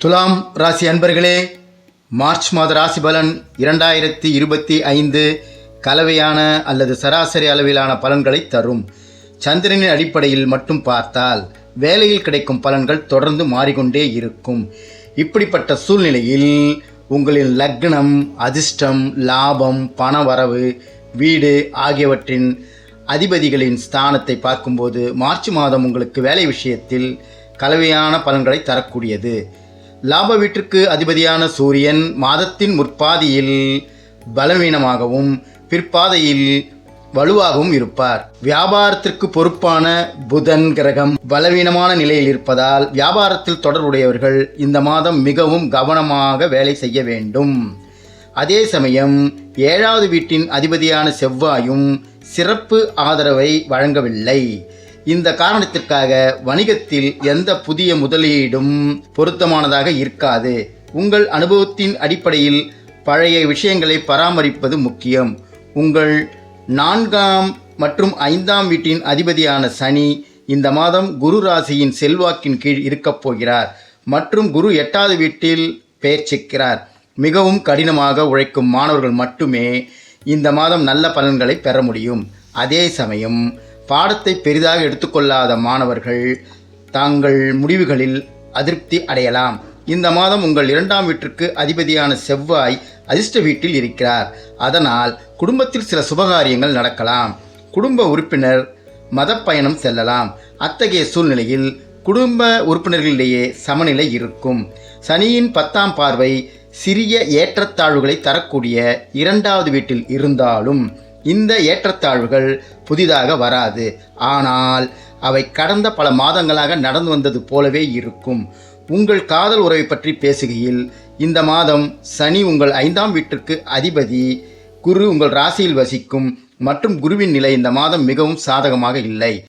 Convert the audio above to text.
துலாம் ராசி அன்பர்களே மார்ச் மாத ராசி பலன் இரண்டாயிரத்தி இருபத்தி ஐந்து கலவையான அல்லது சராசரி அளவிலான பலன்களை தரும். சந்திரனின் அடிப்படையில் மட்டும் பார்த்தால் வேலையில் கிடைக்கும் பலன்கள் தொடர்ந்து மாறிக்கொண்டே இருக்கும். இப்படிப்பட்ட சூழ்நிலையில் உங்களின் லக்னம் அதிர்ஷ்டம் லாபம் பணவரவு வீடு ஆகியவற்றின் அதிபதிகளின் ஸ்தானத்தை பார்க்கும்போது மார்ச் மாதம் உங்களுக்கு வேலை விஷயத்தில் கலவையான பலன்களை தரக்கூடியது. லாப வீட்டிற்கு அதிபதியான சூரியன் மாதத்தின் முற்பாதியில் பலவீனமாகவும் பிற்பாதையில் வலுவாகவும் இருப்பார். வியாபாரத்திற்கு பொறுப்பான புதன் கிரகம் பலவீனமான நிலையில் இருப்பதால் வியாபாரத்தில் தொடர்புடையவர்கள் இந்த மாதம் மிகவும் கவனமாக வேலை செய்ய வேண்டும். அதே சமயம் ஏழாவது வீட்டின் அதிபதியான செவ்வாயும் சிறப்பு ஆதரவை வழங்கவில்லை. இந்த காரணத்திற்காக வணிகத்தில் எந்த புதிய முதலீடும் பொருத்தமானதாக இருக்காது. உங்கள் அனுபவத்தின் அடிப்படையில் பழைய விஷயங்களை பராமரிப்பது முக்கியம். உங்கள் நான்காம் மற்றும் ஐந்தாம் வீட்டின் அதிபதியான சனி இந்த மாதம் குரு ராசியின் செல்வாக்கின் கீழ் இருக்கப் போகிறார் மற்றும் குரு எட்டாவது வீட்டில் பெயர்ச்சிக்கிறார் மிகவும் கடினமாக உழைக்கும் மாணவர்கள் மட்டுமே இந்த மாதம் நல்ல பலன்களை பெற முடியும். அதே சமயம் பாடத்தை பெரிதாக எடுத்துக்கொள்ளாத மாணவர்கள் தாங்கள் முடிவுகளில் அதிருப்தி அடையலாம். இந்த மாதம் உங்கள் இரண்டாம் வீட்டிற்கு அதிபதியான செவ்வாய் அதிர்ஷ்ட வீட்டில் இருக்கிறார். அதனால் குடும்பத்தில் சில சுபகாரியங்கள் நடக்கலாம். குடும்ப உறுப்பினர் மத பயணம் செல்லலாம். அத்தகைய சூழ்நிலையில் குடும்ப உறுப்பினர்களிடையே சமநிலை இருக்கும். சனியின் பத்தாம் பார்வை சிறிய ஏற்றத்தாழ்வுகளை தரக்கூடிய இரண்டாவது வீட்டில் இருந்தாலும் இந்த ஏற்றத்தாழ்வுகள் புதிதாக வராது. ஆனால் அவை கடந்த பல மாதங்களாக நடந்து வந்தது போலவே இருக்கும். உங்கள் காதல் உறவை பற்றி பேசுகையில் இந்த மாதம் சனி உங்கள் ஐந்தாம் வீட்டிற்கு அதிபதி குரு உங்கள் ராசியில் வசிக்கும் மற்றும் குருவின் நிலை இந்த மாதம் மிகவும் சாதகமாக இல்லை.